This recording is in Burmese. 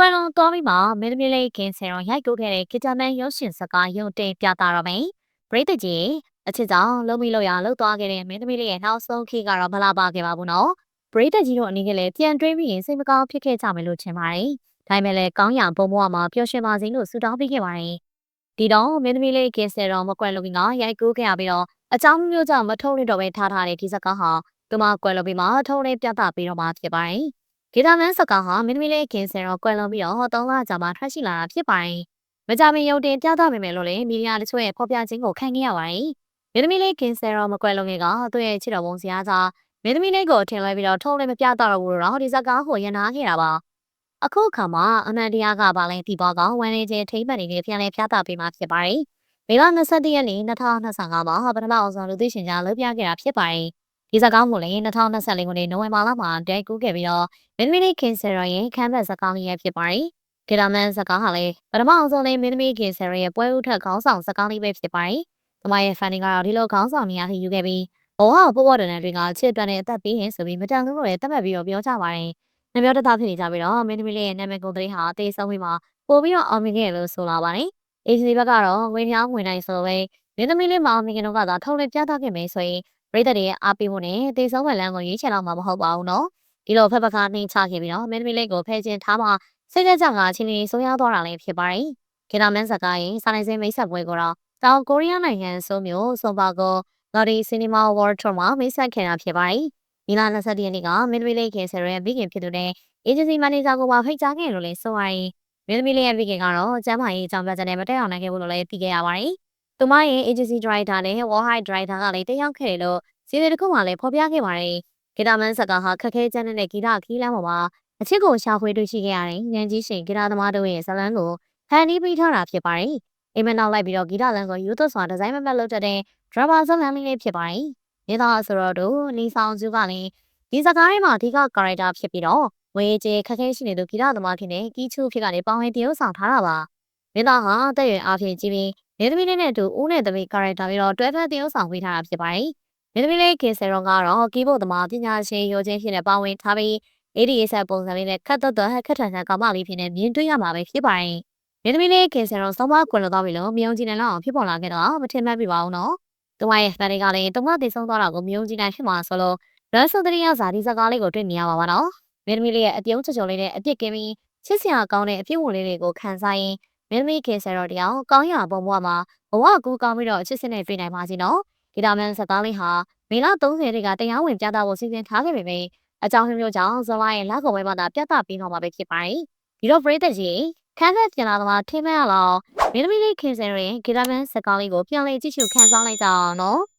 ကွယ်လွန်သွားပြီးမှမင်းသမီးလေးခင်ဆယ်ရောရိုက်ကူးခဲ့တဲ့ဂီတာမန်ရုပ်ရှင်စကားရုံတင်ပြတာတော့မယ်ပရိသတ်ကြီးအချစ်ကြောင့်လုံးမိလို့ရလှုပ်သွားခဲ့တဲ့မင်းသမီးလေးရဲ့နောက်ဆုံးခေတ်ကတော့မလာပါခဲ့ပါဘူးနော်ပရိသတ်ကြီးတို့အနေနဲ့လည်းပြန်တွေးပြီးရင်စိတ်မကောင်းဖြစ်ခဲ့ကြမယ်လို့ထင်ပါတယ်ဒါပေမဲ့လည်းကောင်းရာပုံပေါ်မှာပျော်ရွှင်ပါစေလို့ဆုတောင်းပေးခဲ့ပါတယ်ဒီတော့မင်းသမီးလေးခင်ဆယ်ရောမကွယ်လွန်ခင်ကရိုက်ကူးခဲ့ရပြီးတော့အကြောင်းမျိုးကြောင့်မထုံးရတော့ပဲထားထားတဲ့ဒီစကားဟာသူမကွယ်လွန်ပြီးမှထုံးလေးပြသပေးတော့မှာဖြစ်ပါတယ် ဂီတာမန်စကားဟာမင်းသမီးလေးခင်ဆယ်ရောကွယ်လွန်ပြီးတော့သုံးလကြာမှထွက်ရှိလာတာဖြစ်ပါတယ်မကြမီရုံတင်ပြသပေးမယ်လို့လည်းမီဒီယာတချို့ရဲ့ဖော်ပြခြင်းကိုခံခဲ့ရပါတယ်မင်းသမီးလေးခင်ဆယ်ရောမကွယ်လွန်ခင်ကသူ့ရဲ့ချစ်တော်ပုံစရာကြောင့်မင်းသမီးလေးကိုထင်လွဲပြီးတော့ထုံးလေးမပြတော့ဘူးတော့ဒီစကားကိုရန်နာခဲ့တာပါအခုအခါမှာအနန္တရားကပါလဲဒီဘောကဝန်နေချင်းထိမ့်ပတ်နေတဲ့ပြန်လဲပြသပေးမှာဖြစ်ပါတယ်မေလ22ရက်နေ့2025မှာပထမအောင်ဆုံးလူသိရှင်ကြားလှုပ်ပြခဲ့တာဖြစ်ပါတယ်။ ဒီစကားကိုလည်း2024ခုနှစ်နိုဝင်ဘာလမှာတိုက်ကူးခဲ့ပြီးတော့မင်းသမီးလေးခင်ဆယ်ရရဲ့ခမ်းဘက်စကားလေးရဖြစ်ပါတယ်။ဂီတာမန်စကားဟာလည်းပထမအောင်ဆုံးလေးမင်းသမီးခင်ဆယ်ရရဲ့ပွဲဥထက်ခေါင်းဆောင်စကားလေးပဲဖြစ်ပါတယ်။ဒီမရဲ့ fan ကတော့ဒီလိုခေါင်းဆောင်နေရာထိယူခဲ့ပြီးဘဝပေါ်ပေါ်တဲ့တွေကချစ်တွန်းတဲ့အသက်ပေးရင်ဆိုပြီးမတန်လို့လည်းတတ်မှတ်ပြီးတော့ပြောကြပါတယ်။နှပြောတသားဖြစ်နေကြပြီးတော့မင်းသမီးလေးရဲ့နာမည်ကုန်တဲ့ဟာအသေးဆုံးပြီးမှပို့ပြီးတော့အောင်မြင်ခဲ့လို့ဆိုလာပါတယ်။ agency ဘက်ကတော့ငွေပြောင်းငွေနိုင်ဆိုပဲမင်းသမီးလေးမအောင်မြင်ခင်တော့ကသာထုံးလေးပြသခဲ့မယ်ဆိုရင် ပြည်သက်တွေရဲ့အားပေးမှုနဲ့တေဆုံးမဲ့လမ်းကိုရွေးချယ်တော့မှာမဟုတ်ပါဘူးနော်ဒီလိုဖက်ဖက်ကနေချခဲ့ပြီးတော့မင်းသမီးလေးကိုဖဲချင်းထားမှစိတ်ကြကြကအချင်းချင်းဆုံးရသွားတာလည်းဖြစ်ပါတယ်ဂီတာမန်ဇကာရဲ့စာနိုင်စင်းမိတ်ဆက်ပွဲကိုတော့တောင်ကိုရီးယားနိုင်ငံဆိုမျိုးစွန်ပါကိုလော်ဒီစီနီမာဝါးထွန်းမှာမိတ်ဆက်ခဲ့တာဖြစ်ပါတယ်မီလာ21ရက်နေ့ကမင်းသမီးလေးခင်ဆယ်ရဲ့ဘီကင်ဖြစ်သူတဲ့အေဂျင်စီမန်နေဂျာကိုပါဖိတ်ကြားခဲ့လို့လည်းဆိုပါရင်မင်းသမီးလေးရဲ့ဘီကင်ကတော့ကျမ်းမာရေးအကြောင်းပြချက်နဲ့မတက်အောင်နိုင်ခဲ့ဘူးလို့လည်းသိခဲ့ရပါတယ်။ သူမရဲ့ agency driver နဲ့ wall high driver ကလည်းတက်ရောက်ခဲ့တယ်လို့စီးရီတစ်ခုမှလည်းဖော်ပြခဲ့ပါတယ်။ဂီတာမန်ဆက်ကဟာခက်ခဲကြမ်းတဲ့ဂီတခီးလမ်းပေါ်မှာအချစ်ကိုရှာဖွေတွေ့ရှိခဲ့ရတဲ့ဉာဏ်ကြီးရှင်ဂီတာသမားတို့ရဲ့ဇာတ်လမ်းကိုဖန်တီးပေးထားတာဖြစ်ပါတယ်။အိမ်မက်နောက်လိုက်ပြီးတော့ဂီတလမ်းကိုယူသွစွာဒီဇိုင်းမမတ်လုပ်တဲ့ driver ဇာတ်လမ်းလေးလေးဖြစ်ပါတယ်။မြေသားဆိုတော့တို့လီဆောင်စုကလည်းဒီစကားထဲမှာအဓိက character ဖြစ်ပြီးတော့ဝေးကျေခက်ခဲရှိနေသူဂီတသမားဖြစ်နေကီချူဖြစ်ကနေပေါဝင်တရုပ်ဆောင်ထားတာပါ။မြေသားဟာတက်ရွယ်အားဖြင့်ကြီးပြီး နေသမီးလေးနဲ့အတူဦးနဲ့သမီး character ပြီးတော့တွဲဖက်တရုပ်ဆောင်ပေးထားတာဖြစ်ပါတယ်။မင်းသမီးလေးကေဆယ်ရွန်ကတော့ကီးဘုတ်သမားပညာရှင်ရိုချင်းဖြစ်နေပါဝင်ထားပြီး ADS ပုံစံလေးနဲ့ခတ်သက်သက်ခက်ထန်ထန်ကောင်မလေးဖြစ်နေမြင်တွေ့ရမှာပဲဖြစ်ပါတယ်။မင်းသမီးလေးကေဆယ်ရွန်စောင်းမကွယ်လွန်သွားပြီလို့မြုံကြည့်နေလောက်အောင်ဖြစ်ပေါ်လာခဲ့တော့မထင်မှတ်ပြပါဘူးနော်။သူမရဲ့ဖန်တွေကလည်းတုံ့ပြန်တည်ဆုံးသွားတာကိုမြုံကြည့်နိုင်ဖြစ်မှာဆိုလို့ရန်ဆိုတရီယာဇာဒီစကားလေးကိုတွေ့နေရပါပါတော့။မင်းသမီးလေးရဲ့အပြုံးချော်ချော်လေးနဲ့အပြစ်ကင်းပြီးချစ်စရာကောင်းတဲ့အပြစ်ဝင်လေးတွေကိုခံစားရင် မင်းသမီးကေဆယ်ရော်တယောက်ကောင်းရာပုံဘဝမှာဘဝကူကောင်းပြီးတော့အချစ်စစ်နဲ့တွေ့နိုင်ပါစေနော်။ဂီတာမန်စကားလေးဟာမေလ30တွေကတရားဝင်ပြသဖို့စီစဉ်ထားခဲ့ပေမယ့်အကြောင်းမျိုးကြောင့်ဇွန်လရဲ့လက်ကုံပွဲမှာသာပြသပြီးတော့မှာပဲဖြစ်ပါတယ်။ဒီတော့ပရိသတ်ကြီးခန်းသက်ပြန်လာတော့ထင်းမဲ့ရလောက်မင်းသမီးလေးခင်စင်ရင်ဂီတာမန်စကားလေးကိုပြန်လည်ကြည့်ရှုခန်းစားလိုက်ကြအောင်နော်။